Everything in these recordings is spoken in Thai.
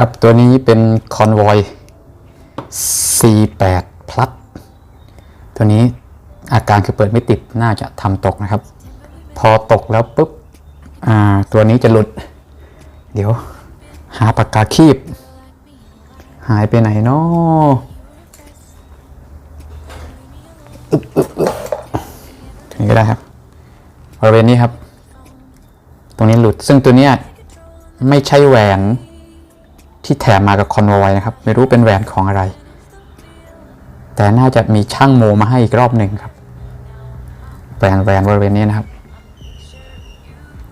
ครับตัวนี้เป็น Convoy C8 Plus ตัวนี้อาการคือเปิดไม่ติดน่าจะทำตกนะครับ พอตกแล้วปุ๊บตัวนี้จะหลุด เดี๋ยว หาปากกาคีบ หายไปไหนเนาะอึบอึบอึ๊บตรงนี้ก็ได้ครับบริเวณนี้ครับ ตรงนี้หลุดซึ่งตัวนี้ไม่ใช่แหวน ที่แถมมากับคอนวอยนะครับ ไม่รู้เป็นแหวนของอะไร แต่น่าจะมีช่างโมมาให้อีกรอบหนึ่งครับแหวนแหวนบริเวณนี้นะครับ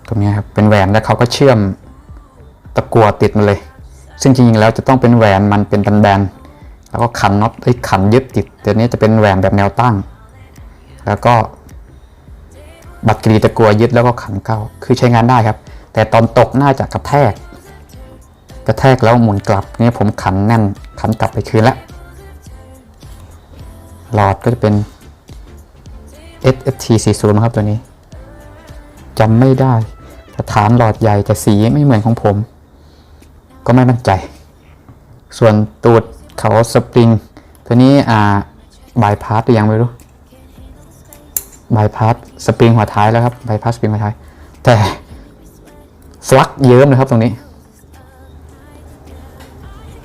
ตรงนี้ครับเป็นแหวนแล้วเขาก็เชื่อมตะกัวติดมาเลย ซึ่งจริงๆแล้วจะต้องเป็นแหวนมันเป็นแบนๆแล้วก็ขันน็อตไอ้ขันยึดติดแต่นี้จะเป็นแหวนแบบแนวตั้ง แล้วก็บัตรกรีตะกัวยึดแล้วก็ขันเข้า คือใช้งานได้ครับ แต่ตอนตกน่าจะกระแทก กระแทกแล้วหมุนกลับนี่ผมขันแน่นขันกลับไปคืนแล้วหลอดก็จะเป็น SFT 40นะครับตัวนี้จำไม่ได้แต่ฐานหลอดใหญ่แต่สีไม่เหมือนของผม ก็ไม่มั่นใจ ส่วนตูดเขาสปริง ตัวนี้อ่าบายพาสหรือยังไม่รู้บายพาสสปริงหัวท้ายแล้วครับบายพาสสปริงหัวท้าย แต่ฟลักเยิ้มเลยครับตรงนี้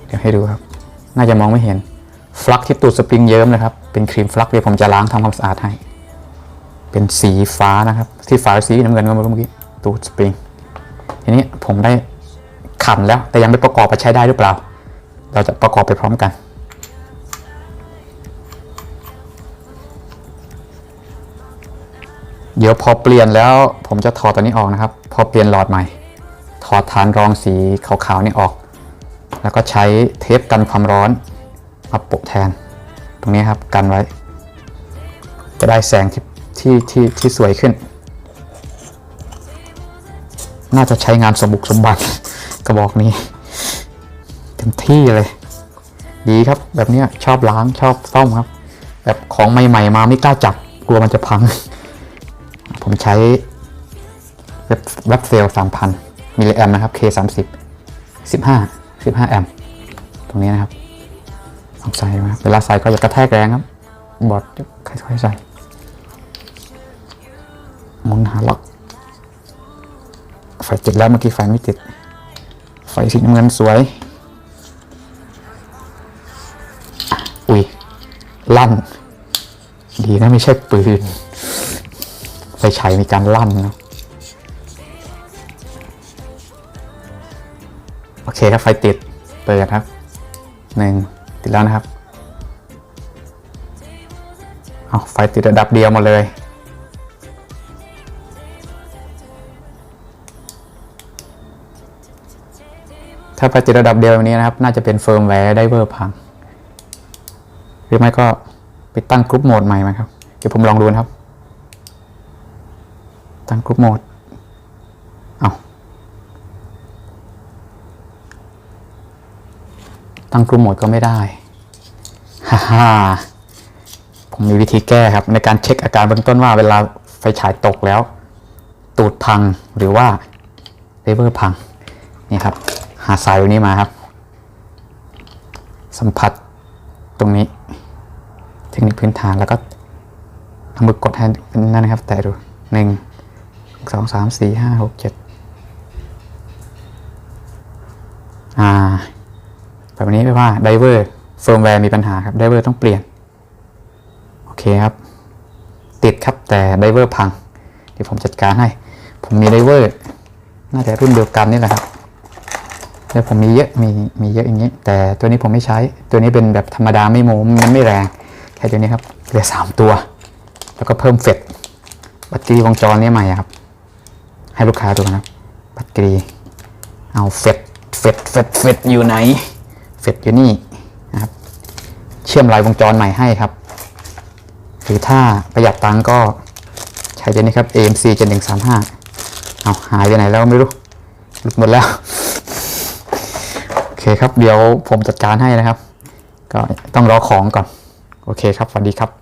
เดี๋ยวให้ดูครับ น่าจะมองไม่เห็นฟลักที่ตูดสปริงเยิ้มนะครับ เป็นครีมฟลักเดี๋ยวผมจะล้างทำความสะอาดให้ เป็นสีฟ้านะครับ ที่ฝาสีน้ำเงินเมื่อกี้ตูดสปริงทีนี้ผมได้ขันแล้วแต่ยังไม่ประกอบไปใช้ได้หรือเปล่า เราจะประกอบไปพร้อมกันเดี๋ยวพอเปลี่ยนแล้วผมจะถอดตัวนี้ออกนะครับ พอเปลี่ยนหลอดใหม่ ถอดฐานรองสีขาวๆนี่ออก แล้วก็ใช้เทปกันความร้อนมาปะแทน ตรงนี้ครับกันไว้ จะได้แสงที่ที่ที่ที่สวยขึ้น น่าจะใช้งานสมบุกสมบัติกระบอกนี้เต็มที่เลย ดีครับ แบบนี้ชอบล้างชอบซ่อมครับ แบบของใหม่ๆมาไม่กล้าจับกลัวมันจะพัง ผมใช้เว็บเว็บเซลสามพันมิลลิแอมนะครับ K 3 0 15 15 แอมป์ตรงนี้นะครับลองใส่มาเวลาใส่ก็อย่ากระแทกแรงครับ บอดค่อยๆใส่หมุนหาล็อกไฟติดแล้วเมื่อกี้ไฟไม่ติด ไฟสีน้ำเงินสวย อุ้ย ลั่น ดีนะไม่ใช่ปืน ไฟฉายมีการลั่นนะ อเคครับไฟติด เปิดครับหนึ่งติดแล้วนะครับเอาไฟติดระดับเดียวหมาเลย ถ้าไฟติดระดับเดียวแบบนี้นะครับ น่าจะเป็นเฟิร์มแวร์ไดเวอร์พัง หรือไม่ก็ไปตั้งกรุ๊ปโหมดใหม่มาครับ เดี๋ยวผมลองดูนะครับ ตั้งกรุ๊ปโหมด เอา ตั้งกรุ๊ปโหมดก็ไม่ได้ฮ่าฮ่าผมมีวิธีแก้ครับ ในการเช็คอาการเบื้องต้นว่าเวลาไฟฉายตกแล้ว ตูดพังหรือว่าเลเวอร์พังนี่ครับ หาสายตรงนี้มาครับ สัมผัสตรงนี้ เทคนิคพื้นฐานแล้วก็เอามือกดให้เป็นนั่นนะครับ แต่ดูหนึ่งสองสามสี่ห้าหกเจ็ดอ่า แบบนี้แปลว่าไดเวอร์เฟิร์มแวร์มีปัญหาครับไดเวอร์ต้องเปลี่ยน โอเคครับ ติดครับแต่ไดเวอร์พัง เดี๋ยวผมจัดการให้ ผมมีไดเวอร์น่าจะรุ่นเดียวกันนี่แหละครับแล้วผมมีเยอะมีมีเยอะอย่างนี้ แต่ตัวนี้ผมไม่ใช้ ตัวนี้เป็นแบบธรรมดาไม่โมมันไม่แรงแค่ตัวนี้ครับเหลือสามตัว แล้วก็เพิ่มเฟดบัตรกรีวงจรนี้ใหม่ครับ ให้ลูกค้าดูนะครับบัตรกรีเอาเฟดเฟดเฟดเฟดอยู่ไหน เฟดอยู่นี่นะครับ เชื่อมลายวงจรใหม่ให้ครับ หรือถ้าประหยัดตังก็ใช้ตัวนี้ครับ AMC 7135เอาหายไปไหนแล้วไม่รู้หลุดหมดแล้ว โอเคครับ เดี๋ยวผมจัดการให้นะครับ ก็ต้องรอของก่อน โอเคครับสวัสดีครับ